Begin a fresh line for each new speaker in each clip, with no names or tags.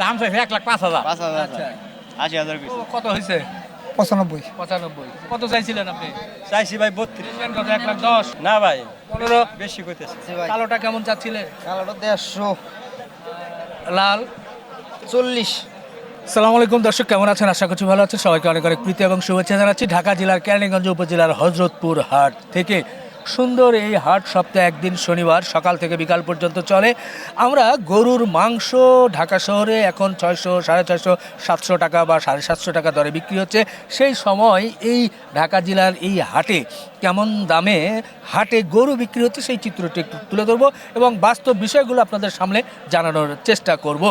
দাম চাইছে এক লাখ পাঁচ হাজার।
পাঁচ হাজার।
আচ্ছা।
আশি হাজার
কত হয়েছে
পঁচানব্বই।
পঁচানব্বই। কত চাইছিলেন আপনি?
চাইছি ভাই বত্রিশ।
কত? এক লাখ দশ?
না ভাই
পনেরো?
বেশি কইতেছে।
কালোটা কেমন চাচ্ছিলেন
কালোটা দেড়শো।
লাল?
চল্লিশ।
সালাম আলাইকুম দর্শক কেমন আছেন? আশা করছি ভালো আছেন। সবাইকে অনেক অনেক প্রীতি এবং শুভেচ্ছা জানাচ্ছি ঢাকা জেলার কেরানীগঞ্জ উপজেলার হজরতপুর হাট থেকে। সুন্দর এই হাট সপ্তাহে একদিন শনিবার সকাল থেকে বিকাল পর্যন্ত চলে। আমরা গরুর মাংস ঢাকা শহরে এখন ছয়শো, সাড়ে ছয়শো, সাতশো টাকা বা সাড়ে সাতশো টাকা দরে বিক্রি হচ্ছে। সেই সময় এই ঢাকা জেলার এই হাটে কেমন দামে হাটে গরু বিক্রি হচ্ছে সেই চিত্রটি একটু তুলে ধরবো এবং বাস্তব বিষয়গুলো আপনাদের সামনে জানানোর চেষ্টা করব।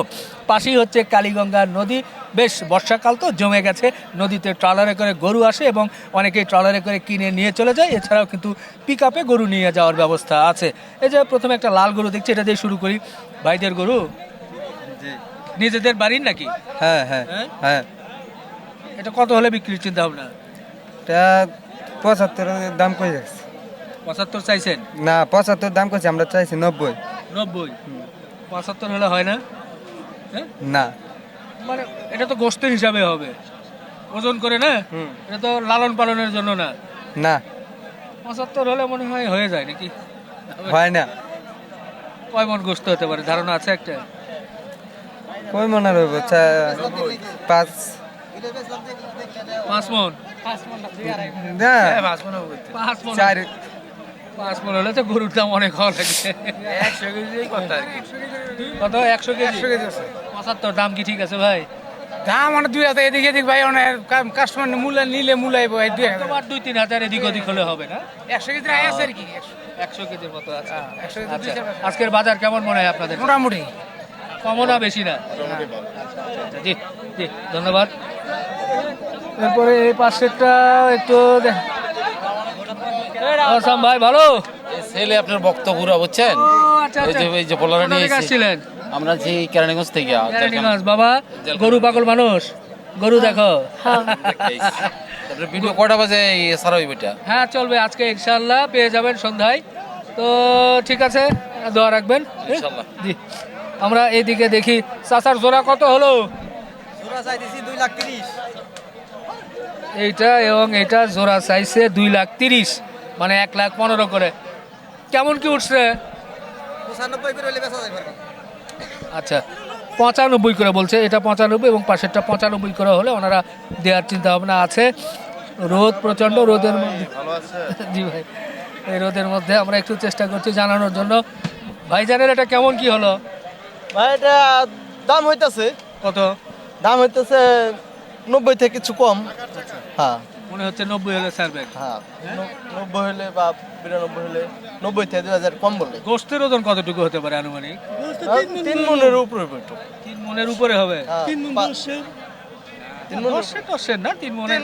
পাশেই হচ্ছে কালীগঙ্গা নদী। বেশ বর্ষাকাল তো জমে গেছে। নদীতে ট্রলারে করে গরু আসে এবং অনেকেই ট্রলারে করে কিনে নিয়ে চলে যায়। এছাড়াও কিন্তু পিক আপে গরু নিয়ে যাওয়ার ব্যবস্থা আছে। এই যে প্রথমে একটা লাল গরু দেখছি এটা দিয়ে শুরু করি। ভাইদের গরু? নিজেদের বাড়ির নাকি?
হ্যাঁ হ্যাঁ
হ্যাঁ?
হ্যাঁ।
এটা কত হলে বিক্রির চিন্তা ভাবনা?
এটা পঁচাত্তর দাম কই যাচ্ছে?
পঁচাত্তর চাইছেন?
না পঁচাত্তর দাম কইছে আমরা চাইছি নব্বই।
নব্বই? পঁচাত্তর হলে হয় না? হ্যাঁ?
না।
মানে এটা তো গোস্তের হিসাবে হবে। ওজন করে না। এটা তো লালন পালনের জন্য না।
না।
পঁচাত্তর হলে মনে হয় হয়ে যায় নাকি?
হয় না।
কয় মন গোস্ত হতে পারে? ধারণা আছে একটা?
কই মনে চা- পাঁচ।
পাঁচ মন?
না।
পাঁচ
চার।
পাঁচ মন হলে তো গরুর দাম অনেক হওয়া লাগে
একশো কেজি কত
একশো কেজি? পঁচাত্তর দাম কি ঠিক আছে ভাই?
দাম মানে দুই হাজার এদিকে এদিক ভাই অনেক কাস্টমার মূল্য নিলে মূলাইব ভাই দুই
তোমার দুই তিন হাজার এদিক ওদিক হলে হবে না?
একশো কেজি আছে আর কি
একশো। কেজির মতো আছে।
একশো
আচ্ছা আজকের বাজার কেমন মনে হয় আপনাদের?
মোটামুটি।
কমও না বেশি না? আচ্ছা, আচ্ছা, জি জি ধন্যবাদ। এরপরে এই পাশেরটা একটু দেখ আসাম ভাই ভালো?
ছেলে আপনার বক্তব্য বুঝছেন?
ও, আচ্ছা,
এই যে
আচ্ছা।
এই যে পোলারে নিয়ে
আসছিলেন?
আমরা যে কেরানীগঞ্জ থেকে
কেরানীগঞ্জ, বাবা গরু পাগল মানুষ। গরু দেখো।
তারপরে ভিডিও কয়টা বাজে সারা হইব এটা
হ্যাঁ চলবে আজকে ইনশাল্লাহ পেয়ে যাবেন সন্ধ্যায়। তো ঠিক আছে দোয়া রাখবেন হ্যাঁ? জি। আমরা এইদিকে দেখি চাচার জোড়া কত হলো?
দুই লাখ তিরিশ।
এইটা এবং এটা জোড়া চাইছে দুই লাখ তিরিশ মানে এক লাখ পনেরো করে। কেমন কি উঠছে? আচ্ছা পঁচানব্বই করে বলছে এটা পঁচানব্বই এবং পাশেরটা পঁচানব্বই করে হলে ওনারা দেওয়ার চিন্তা ভাবনা আছে। রোদ প্রচণ্ড রোদের মধ্যে জি ভাই এই রোদের মধ্যে আমরা একটু চেষ্টা করছি জানানোর জন্য। ভাইজানের এটা কেমন কি হলো?
ভাই এটা দাম হইতেছে।
কত?
দাম হইতেছে নব্বই থেকে কিছু কম। হ্যাঁ।
মনে হচ্ছে নব্বই হলে ছাড়বেন
হ্যাঁ নব্বই হলে বা বিরানব্বই হলে নব্বই থেকে দুই হাজার কম বললে।
গোস্তের ওজন কতটুকু হতে পারে আনুমানিক?
তিন মনের উপরে
তিন মনের উপরে হবে?
হ্যাঁ, তিন মন
দশের দশের না তিন মনের?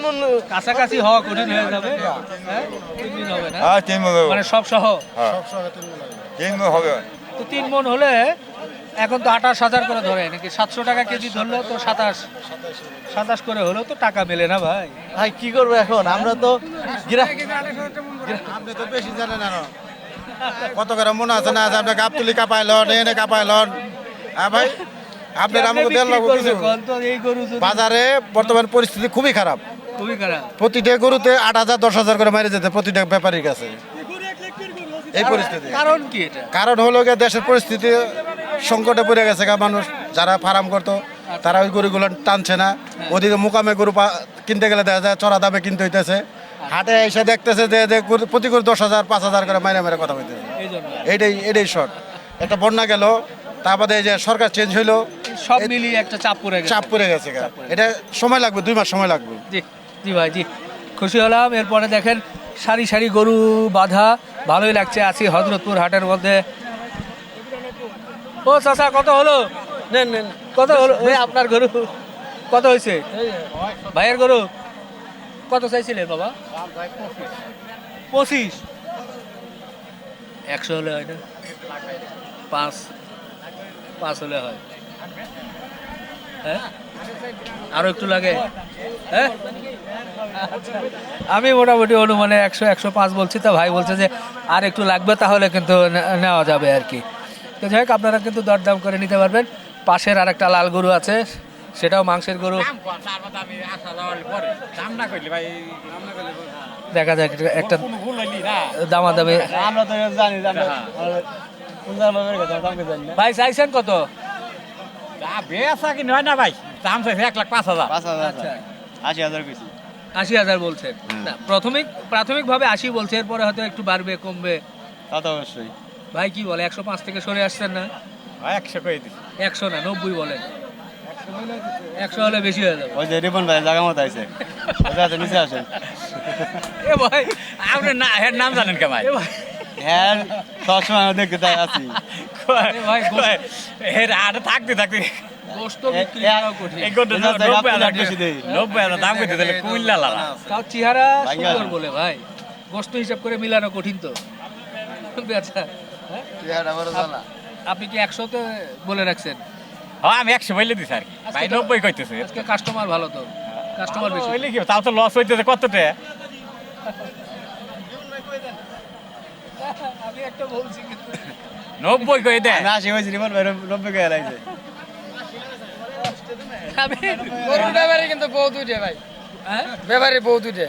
কাছাকাছি হওয়া কঠিন হয়ে যাবে। হ্যাঁ। তিন দিন হবে না?
হ্যাঁ তিন মন
মানে সব সহ?
তিন মন হবে।
তো তিন মন হলে এখন তো আঠাশ হাজার করে ধরে নাকি সাতশো টাকা কেজি ধরলেও তো সাতাশ। সাতাশ করে হলেও তো টাকা মেলে না ভাই।
ভাই কি করব এখন? আমরা তো
আপনি তো বেশি জানেন না কত করে মনে আছে না আছে? আপনি গাবতুলি কাপাই লন এনে কাপাই লন। হ্যাঁ ভাই আপনার আমাকে দেড় লক্ষ কিছু বাজারে বর্তমান পরিস্থিতি খুবই খারাপ।
খুবই খারাপ।
প্রতিটা গরুতে আট হাজার দশ হাজার করে মারি যেতে প্রতিটা ব্যাপারীর কাছে। এই পরিস্থিতি।
কারণ কি এটা?
কারণ হলো গিয়ে দেশের পরিস্থিতি সংকটে পড়ে গেছে গা মানুষ। যারা ফার্ম করতো তারা ওই গরুগুলো টানছে না। ওদিকে মুকামে গরু কিনতে গেলে দেখা যায় চড়া দামে কিনতে হইতেছে। হাটে এসে দেখতেছে যে প্রতি গরু দশ হাজার পাঁচ হাজার করে মাইনে মেরে কথা হইতেছে এটাই এটাই শর্ট একটা বন্যা গেল তারপরে এই যে সরকার চেঞ্জ হইল
সব মিলিয়ে একটা চাপ পড়ে গেছে।
চাপ পড়ে গেছে গা। এটা সময় লাগবে দুই মাস সময় লাগবে।
জি জি ভাই জি। খুশি হলাম। এরপরে দেখেন সারি সারি গরু বাঁধা। ভালোই লাগছে। আছি হজরতপুর হাটের মধ্যে। ও চাচা কত হলো?
নেন নেন
কত হলো? এই আপনার গরু। কত হয়েছে? ভাইয়ের গরু? কত চাইছিলেন বাবা? পঁচিশ। একশো হলে হয় না? পাঁচ। পাঁচ হলে হয়। হ্যাঁ? আরও একটু লাগে। হ্যাঁ? আমি মোটামুটি অনুমানে একশো একশো পাঁচ বলছি তো ভাই বলছে যে আর একটু লাগবে তাহলে কিন্তু নেওয়া যাবে আর কি। তো যাই হোক আপনারা কিন্তু দরদাম করে নিতে পারবেন। পাশের আরেকটা লাল গরু আছে সেটাও মাংসের গরু।
আমি আসা যাওয়ার পরে। দাম না করলে ভাই
দেখা যায় একটা- একটা
না।
দামাদামি।
আমরা তো জানি জানি। কোন জায়গায় কথা দাম কে জানি না।
ভাই চাইছেন কত?
বেচা কিনে হয় না ভাই? দাম চাইছে এক লাখ পাঁচ হাজার।
পাঁচ হাজার।
আচ্ছা।
আশি হাজার
আশি হাজার বলছেন। না প্রাথমিক প্রাথমিকভাবে আশি বলছে এরপরে হয়তো একটু বাড়বে কমবে।
তা তো অবশ্যই।
ভাই কি বলে একশো পাঁচ থেকে সরে আসছেন না?
ভাই একশো করে দিছি?
একশো না নব্বই বলেন একশো হলে বেশি হয়ে যাবে।
ওই যে রিপন ভাই জায়গা মতো তো নিচে আসেন।
এ ভাই
আপনি না এর নাম জানেন কে ভাই?
ভাই।
হ্যাঁ সবসময় আমি দেখতে তাই আছি।
এর আর থাকতে থাকতে
আপনার
চেহারা সুন্দর বলে ভাই। গোস্ত হিসাব করে মিলানো কঠিন তো। আচ্ছা হ্যাঁ? আপনি কি একশোতে বলে রাখছেন?
হ্যাঁ আমি একশো বলে দিছি আর কি। ভাই নব্বই কইতেছে।
আজকে কাস্টমার ভালো তো। কাস্টমার বেশি।
হইলে কি তাও তো লস হইতেছে কতটা?
আমি একটা বলছি কিন্তু।
নব্বই কই
হয়েছি ভাই নব্বই
আমি
ব্যাপারে কিন্তু ভাই।
হ্যাঁ?
ব্যাপারে বহুত উঠে।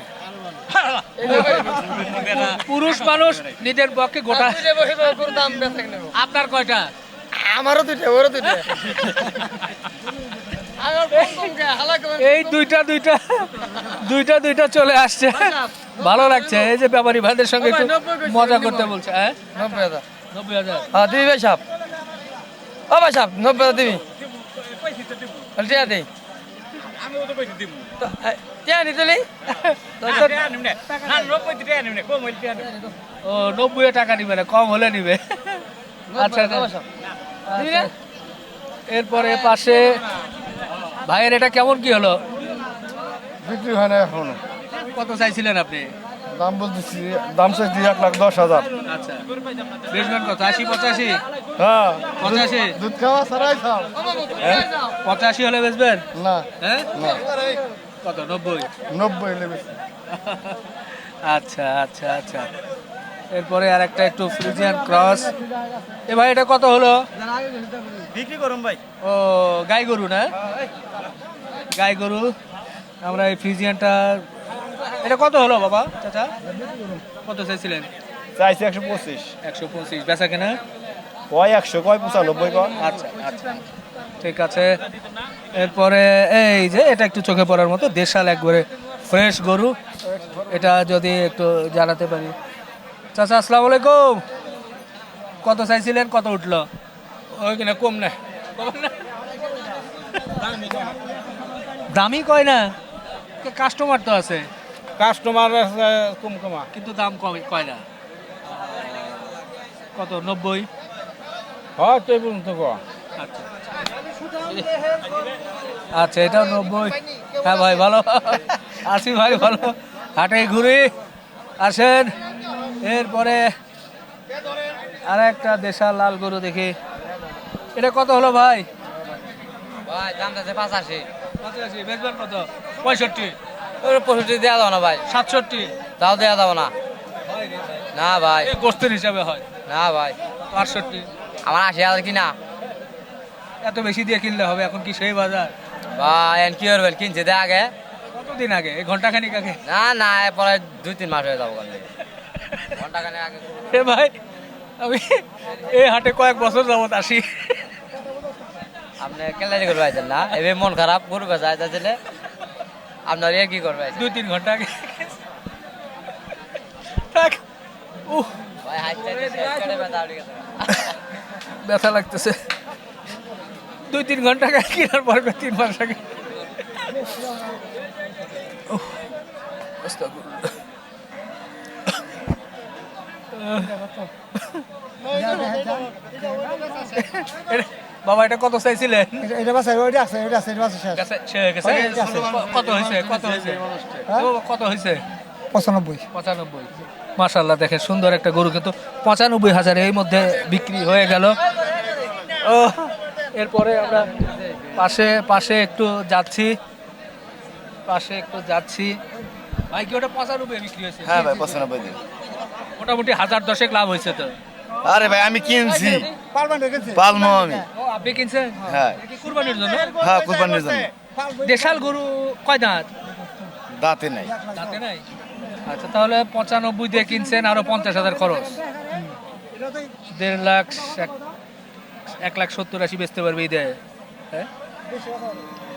পুরুষ মানুষ নিজের পক্ষে গোটা আপনার কয়টা?
আমারও দুইটা ওরও দুইটা।
এই দুইটা দুইটা দুইটা দুইটা চলে আসছে। ভালো লাগছে। এই যে ব্যাপারী ভাইদের সঙ্গে একটু মজা করতে বলছে হ্যাঁ?
নব্বই হাজার।
নব্বই হাজার।
হ্যাঁ দিবি ভাই সাহেব ও ভাই সাহেব নব্বই হাজার দিবি।
আমিও তো কইতে দিব
টিয়া নিতলি
না। নব্বই টাকা নিবি কম হইলে টাকা নিবি
ও নব্বই টাকা নিবে না কম হলে নিবে। আচ্ছা আচ্ছা।
দিবি
এরপরে পাশে ভাইয়ের এটা কেমন কি হলো?
বিক্রি হয় না এখনও।
কত চাইছিলেন আপনি?
দাম বলতেছি দাম চাইছি এক লাখ দশ হাজার।
আচ্ছা। বেচবেন কত? আশি পঁচাশি?
হ্যাঁ।
পঁচাশি?
দুধ খাওয়া ছাড়াই খাও।
পঁচাশি হলে বেচবেন?
না।
হ্যাঁ? কত নব্বই?
নব্বই হলে
আচ্ছা আচ্ছা আচ্ছা। এরপরে আর একটা একটু ফ্রিজিয়ান ক্রস। এ ভাই এটা কত হলো?
বিক্রি করুন ভাই।
ও গাই গরু না? গাই গরু। আমরা এই ফ্রিজিয়ানটা এটা কত হলো বাবা চাচা? কত চাইছিলেন?
চাইছি একশো পঁচিশ।
একশো পঁচিশ। বেচা কেনা?
কয় একশো কয় পঁচানব্বই কয়?
আচ্ছা আচ্ছা। ঠিক আছে। এরপরে এই যে এটা একটু চোখে পড়ার মতো দেশাল একবারে ফ্রেশ গরু। এটা যদি একটু জানাতে পারি। চাচা আসসালামু আলাইকুম। কত চাইছিলেন কত উঠল? ওই কিনা কম না। দামি কয় না। কাস্টমার তো আছে।
কাস্টমার আছে কম কমা।
কিন্তু দাম কম কয় না। কত নব্বই?
হ্যাঁ তো কো
আচ্ছা। আচ্ছা এটা নব্বই। হ্যাঁ ভাই ভালো। আসি ভাই ভালো। হাটে ঘুরি। আসেন। এরপরে আর একটা দেশাল লাল গরু দেখি। এটা কত হলো ভাই?
ভাই দাম আছে পাঁচাশি।
পঁচাশি বেচবেন কত? পঁয়ষট্টি।
পঁয়ষট্টি দেওয়া যাব না ভাই।
সাতষট্টি।
তাও দেওয়া যাব না। না ভাই?
গোস্তের হিসাবে হয়।
না ভাই।
আটষট্টি।
আমার আশি হাজার কিনা।
এত বেশি দিয়ে কিনলে হবে? এখন কি সেই বাজার?
ভাই এখন কি করবেন কিনছে দে আগে।
কতদিন আগে? এই ঘন্টাখানিক আগে?
না না পরে দুই তিন মাস হয়ে যাব ঘণ্টা খানে আগে
এ ভাই আমি এই হাটে কয়েক বছর যাবত আসি।
আপনি কেলারি করবে আইছেন না? এবার মন খারাপ গরু বেচা আইতেছিলে আপনার এ কি করবে?
দুই তিন ঘণ্টা আগে। ব্যথা লাগতেছে। দুই তিন ঘণ্টা আগে কেনার পর তিন মাস আগে। বাবা এটা কত চাইছিলেন
এটা বাসা ওইটা আছে ওইটা আছে এটা
গেছে। কত হয়েছে? কত হয়েছে? কত হয়েছে?
পঁচানব্বই।
পঁচানব্বই। মাশাল্লাহ দেখেন সুন্দর একটা গরু কিন্তু পঁচানব্বই হাজার এই মধ্যে বিক্রি হয়ে গেল। ও এরপরে আমরা পাশে পাশে একটু যাচ্ছি। পাশে একটু যাচ্ছি। ভাই কি ওটা পঁচানব্বই বিক্রি হয়েছে?
হ্যাঁ ভাই পঁচানব্বই দিন।
মোটামুটি হাজার দশেক লাভ হয়েছে তো।
আরে ভাই আমি কিনছি। পালমো আমি।
আপনি কিনছেন?
হ্যাঁ।
কুরবানির জন্য?
হ্যাঁ কুরবানির জন্য।
দেশাল গরু কয় দাঁত?
দাঁতে নাই।
দাঁতে নাই? আচ্ছা তাহলে পঁচানব্বই দিয়ে কিনছেন আরও পঞ্চাশ হাজার খরচ। দেড় লাখ এক- এক লাখ সত্তর আশি বেচতে পারবে দেয়। হ্যাঁ?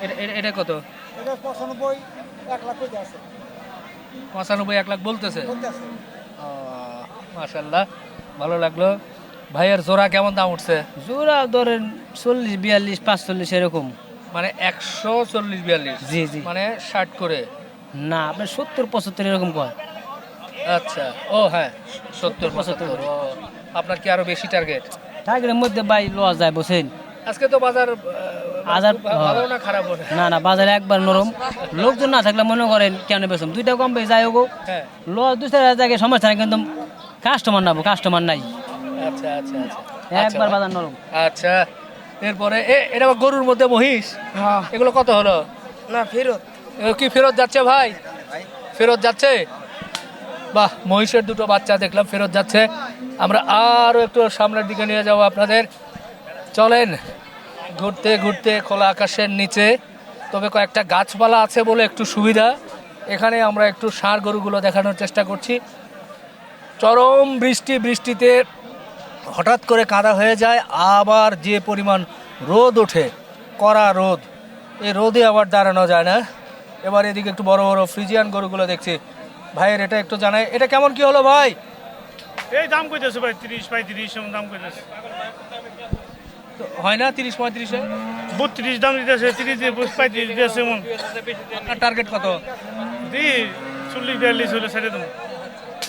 এটা- এটা- এটা কত? পঁচানব্বই এক লাখ বলতেছে? মাশাল্লাহ ভালো লাগল। ভাইয়ের জোড়া কেমন দাম উঠছে?
জোড়া ধরেন চল্লিশ বিয়াল্লিশ পাঁচচল্লিশ এরকম।
মানে একশো চল্লিশ বিয়াল্লিশ?
জি জি।
মানে ষাট করে?
না আপনার সত্তর পঁচাত্তর এরকম কয়?
আচ্ছা ও হ্যাঁ সত্তর পঁচাত্তর। ও, আপনার কি আরও বেশি টার্গেট
টার্গেটের মধ্যে বাই লওয়া যায় বসেন।
আজকে তো বাজার
বাজার-
ভালো না খারাপ না
না বাজারে একবার নরম। লোকজন না থাকলে মনে করেন কেন বেসম দুইটা কম বেশি যাই হোক
হ্যাঁ।
লস দুই জায়গায় সমস্যা নাই কিন্তু কাস্টমার না কাস্টমার নাই।
আচ্ছা আচ্ছা আচ্ছা।
একবার
আচ্ছা,
বাজার নরম।
আচ্ছা এরপরে এ এটা গরুর মধ্যে মহিষ? এগুলো কত হলো?
না ফেরত।
কি ফেরত যাচ্ছে ভাই। ফেরত যাচ্ছে? বাহ, মহিষের দুটো বাচ্চা দেখলাম, ফেরত যাচ্ছে। আমরা আরও একটু সামনের দিকে নিয়ে যাব আপনাদের। চলেন, ঘুরতে ঘুরতে খোলা আকাশের নিচে। তবে কয়েকটা গাছপালা আছে বলে একটু সুবিধা। এখানে আমরা একটু ষাঁড় গরুগুলো দেখানোর চেষ্টা করছি। চরম বৃষ্টি, বৃষ্টিতে হঠাৎ করে কাদা হয়ে যায়, আবার যে পরিমাণ রোদ ওঠে, কড়া রোদ। এই রোদে আবার দাঁড়ানো যায় না। এবার এদিকে একটু বড় বড় ফ্রিজিয়ান গরুগুলো দেখছি। ভাইয়ের এটা একটু জানাই। এটা কেমন কি হলো ভাই?
এই দাম কইতেছে ভাই তিরিশ পঁয়ত্রিশ এমন দাম কইতেছে।
হয় না তিরিশ পঁয়ত্রিশে
বত্রিশ দাম দিতেছে তিরিশ দিয়ে পঁয়ত্রিশ দিতেছে এমন।
আপনার টার্গেট কত?
দি চল্লিশ বিয়াল্লিশ হলে ছেড়ে দেবো।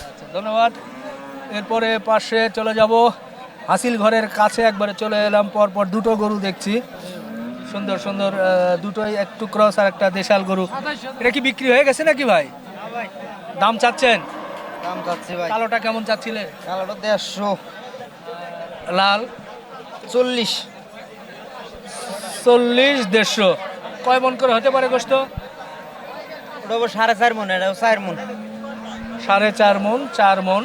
আচ্ছা, ধন্যবাদ। এরপরে পাশে চলে যাব। হাসিল ঘরের কাছে একবারে চলে এলাম পরপর দুটো গরু দেখছি। সুন্দর সুন্দর দুটোই একটু ক্রস আর একটা দেশাল গরু। এটা কি বিক্রি হয়ে গেছে নাকি ভাই? দাম চাচ্ছেন?
দাম যাচ্ছে ভাই।
কালোটা কেমন চাচ্ছিলেন
কালোটা দেড়শো।
লাল?
চল্লিশ।
চল্লিশ দেড়শো। কয় মন করে হতে পারে গোস্ত
ওটা সাড়ে চার মন এটা চার মন।
সাড়ে চার মন চার মন।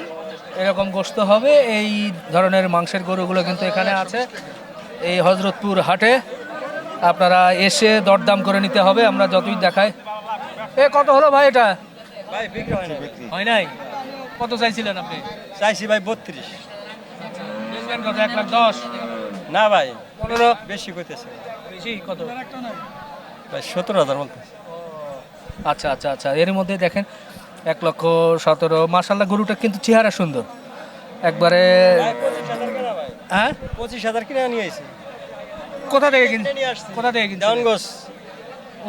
এরকম গোস্ত হবে। এই ধরনের মাংসের গরুগুলো কিন্তু এখানে আছে। এই হজরতপুর হাটে আপনারা এসে দরদাম করে নিতে হবে। আমরা যতই দেখাই। এ কত হলো ভাই এটা?
ভাই বিক্রি হয় না
হয় নাই? কত চাইছিলেন আপনি?
চাইছি ভাই বত্রিশ।
বেচবেন কত? এক লাখ দশ?
না ভাই
পনেরো?
বেশি করতেছে
বেশি? কত?
ভাই সতেরো হাজার বলতে
আচ্ছা আচ্ছা আচ্ছা। এর মধ্যে দেখেন এক লক্ষ সতেরো। মার্শাল্লাহ গরুটা কিন্তু চেহারা সুন্দর। একবারে হ্যাঁ?
পঁচিশ হাজার কিনে নিয়ে আইছি।
কোথা থেকে কিন
নিয়ে আসছি।
কোথা থেকে কিনছেন
দেওয়ানগঞ্জ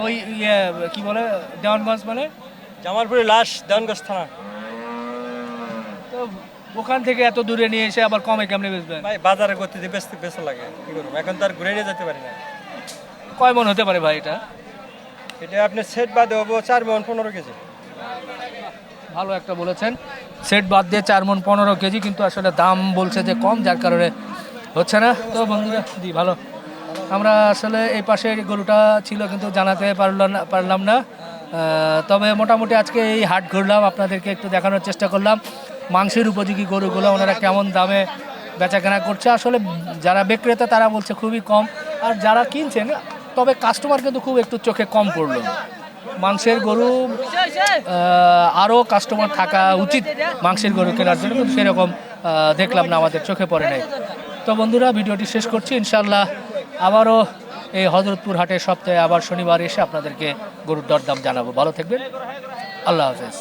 ওই ইয়ে কি বলে? দেওয়ানগঞ্জ মানে?
জামালপুরের লাশ দেওয়ানগঞ্জ থানা
তো ওখান থেকে এত দূরে নিয়ে এসে আবার কমে কেমনে বেচবেন?
ভাই বাজারে গতিতে বেচতে বেচা লাগে কি করব? এখন তো আর ঘুরে নিয়ে যেতে পারি না।
কয় মন হতে পারে ভাই এটা?
এটা আপনি সেট বাদ হব চার মন পনেরো কেজি।
ভালো একটা বলেছেন। সেট বাদ দিয়ে চার মন পনেরো কেজি কিন্তু আসলে দাম বলছে যে কম যার কারণে হচ্ছে না। তো বন্ধুরা জি ভালো। আমরা আসলে এই পাশের গরুটা ছিল কিন্তু জানাতে পারলাম না পারলাম না। তবে মোটামুটি আজকে এই হাট ঘুরলাম, আপনাদেরকে একটু দেখানোর চেষ্টা করলাম। মাংসের উপযোগী গরুগুলো, ওনারা কেমন দামে বেচাকেনা করছে। আসলে যারা বিক্রেতা, তারা বলছে খুবই কম। আর যারা কিনছেন, তবে কাস্টমার কিন্তু খুব একটু চোখে কম পড়ল। মাংসের গরু আরও কাস্টমার থাকা উচিত মাংসের গরু কেনার জন্য, কিন্তু সেরকম দেখলাম না, আমাদের চোখে পড়ে নাই। তো বন্ধুরা, ভিডিওটি শেষ করছি। ইনশাল্লাহ আবারও এই হজরতপুর হাটে সপ্তাহে আবার শনিবার এসে আপনাদেরকে গরুর দরদাম জানাব। ভালো থাকবেন। আল্লাহ হাফেজ।